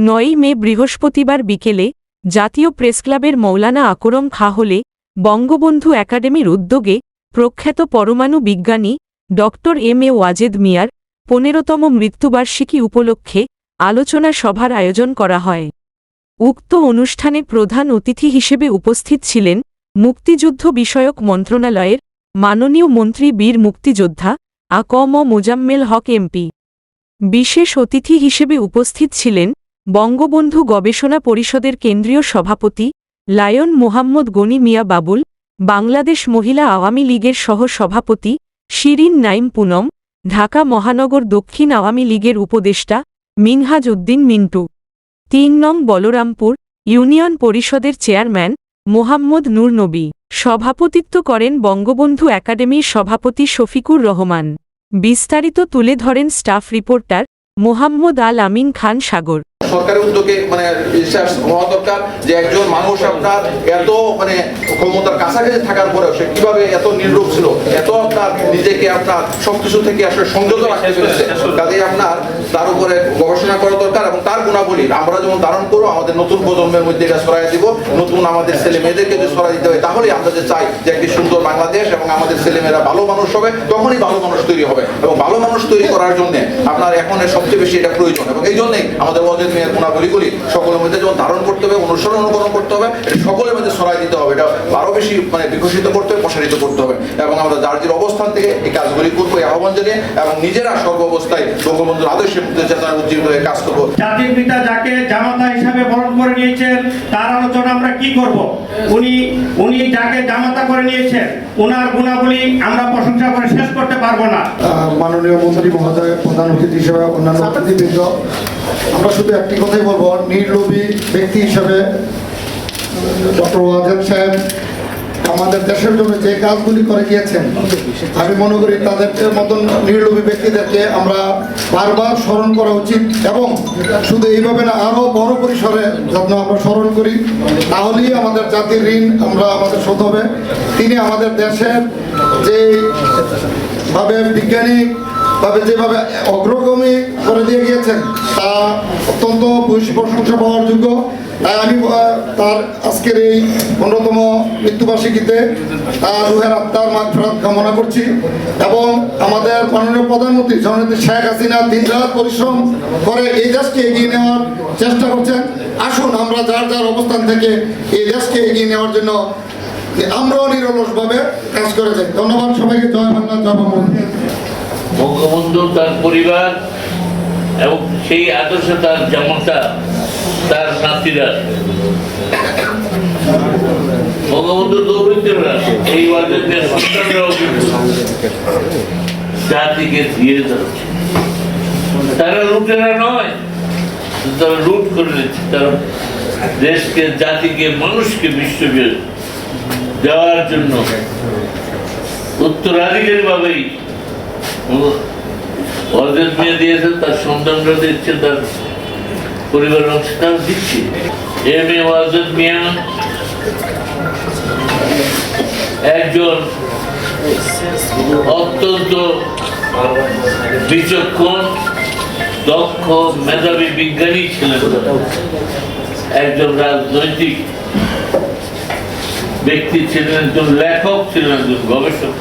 নয়ই মে বৃহস্পতিবার বিকেলে জাতীয় প্রেসক্লাবের মৌলানা আকরম খা হলে বঙ্গবন্ধু একাডেমির উদ্যোগে প্রখ্যাত পরমাণু বিজ্ঞানী ড. এম. এ. ওয়াজেদ মিয়ার পনেরোতম মৃত্যুবার্ষিকী উপলক্ষে আলোচনা সভার আয়োজন করা হয়। উক্ত অনুষ্ঠানে প্রধান অতিথি হিসেবে উপস্থিত ছিলেন মুক্তিযুদ্ধ বিষয়ক মন্ত্রণালয়ের মাননীয় মন্ত্রী বীর মুক্তিযোদ্ধা আ ক ম মোজাম্মেল হক এমপি বিশেষ অতিথি হিসেবে উপস্থিত ছিলেন বঙ্গবন্ধু গবেষণা পরিষদের কেন্দ্রীয় সভাপতি লায়ন মোহাম্মদ গনি মিয়া বাবুল, বাংলাদেশ মহিলা আওয়ামী লীগের সহ সভাপতি শিরিন নাইম পুনম, ঢাকা মহানগর দক্ষিণ আওয়ামী লীগের উপদেষ্টা মিনহাজ উদ্দিন মিন্টু। তিন নং বলরামপুর ইউনিয়ন পরিষদের চেয়ারম্যান মোহাম্মদ নূর নবী। সভাপতিত্ব করেন বঙ্গবন্ধু একাডেমির সভাপতি শফিকুর রহমান। বিস্তারিত তুলে ধরেন স্টাফ রিপোর্টার মোহাম্মদ আল আমিন খান সাগর। সরকারের উদ্যোগে মানে হওয়া দরকার যে একজন মানুষ আপনার এত মানে ক্ষমতার কাছাকাছি থাকার পরেও সে কীভাবে এত নির্লোভ ছিল এত আপনার নিজেকে আপনার সবকিছু থেকে আসলে সংযত রাখতে পেরেছে। কাজে আপনার তার উপরে গবেষণা করা দরকার এবং তার গুণাবলী আমরা যেমন ধারণ করব আমাদের নতুন প্রজন্মের মধ্যে এটা সরাই দিব নতুন আমাদের ছেলে মেয়েদেরকে যদি ছড়াই দিতে হয় তাহলে আমরা যে চাই যে একটি আমাদের ছেলেমেয়েরা ভালো মানুষ হবে, তখনই ভালো মানুষ তৈরি হবে। এবং ভালো মানুষ তৈরি করার জন্য আপনার এখন সবচেয়ে বেশি এটা প্রয়োজন। এবং এই জন্যই আমাদের ওদের মেয়ের গুণাবলীগুলি সকলের মধ্যে যেমন ধারণ করতে হবে, অনুসরণ অনুকরণ করতে হবে, এটা সকলের মধ্যে ছড়াই দিতে হবে, এটা আরও বেশি মানে বিকশিত করতে হবে, প্রসারিত করতে হবে। এবং আমরা যার অবস্থান থেকে এই কাজগুলি করব, এই আহ্বান জানিয়ে এবং নিজেরা সর্ব অবস্থায় বঙ্গবন্ধুর আদর্শে চেতনা উজ্জীবিত হয়ে কাজ করব। জাতির পিতা যাকে জামাতা হিসাবে বরণ করে নিয়েছেন, তার আলোচনা আমরা কি করব? উনি উনি যাকে জামাতা করে নিয়েছেন ওনার গুণাবলী আমরা প্রশংসা করে শেষ করতে পারব না। মাননীয় মন্ত্রী মহোদয়, প্রধান অতিথি হিসেবে অন্যান্য অতিথিবৃন্দ, আমরা শুধু একটি কথাই বলব, নির্লোভী ব্যক্তি হিসেবে ডক্টর ওয়াজেদ সাহেব আমাদের দেশের জন্য যে কাজগুলি করে গিয়েছেন, আমি মনে করি তাদের মতন নির্লোভী ব্যক্তিদেরকে আমরা বারবার স্মরণ করা উচিত এবং শুধু এইভাবে না আরও বড় পরিসরে যত্ন আমরা স্মরণ করি। তাহলেই আমাদের জাতির ঋণ আমরা আমাদের শোধ হবে। তিনি আমাদের দেশের যে ভাবে বিজ্ঞানিক ভাবে যেভাবে অগ্রগামী করে দিয়ে গিয়েছেন, তা অত্যন্ত প্রশংসা পাওয়ার যোগ্য। তাই আমি তার আজকের এই অন্যতম মৃত্যুবার্ষিকীতে রুহের আত্মার মাগফিরাত কামনা করছি এবং আমাদের মাননীয় প্রধানমন্ত্রী জননেত্রী শেখ হাসিনা দিনরাত পরিশ্রম করে এই দেশকে এগিয়ে নেওয়ার চেষ্টা করছেন। আসুন, আমরা যার যার অবস্থান থেকে এই দেশকে এগিয়ে নেওয়ার জন্য আমরাও নিরলসভাবে কাজ করে যাই। ধন্যবাদ সবাইকে, জয় বাংলা, জয় বঙ্গবন্ধু বঙ্গবন্ধু তার পরিবার এবং সেই আদর্শ তার জামাতা তার নাতিরা বঙ্গবন্ধু এই ওয়ার্ডের সন্তানরাও জাতিকে দিয়ে তারা লুটেরা নয়, তারা লুট করে নিচ্ছে। তারা দেশকে, জাতিকে, মানুষকে বিশ্বকে দেওয়ার জন্য উত্তরাধিকারী ভাবেই অর্ধেক মেয়ে দিয়েছে, তার সন্তানরা দিচ্ছে, তার পরিবার তারা দিচ্ছে। M A Wazed Mia. একজন অত্যন্ত বিচক্ষণ, দক্ষ, মেধাবী বিজ্ঞানী ছিলেন। একজন রাজনৈতিক ব্যক্তি ছিলেন, একজন লেখক ছিলেন, একজন গবেষক।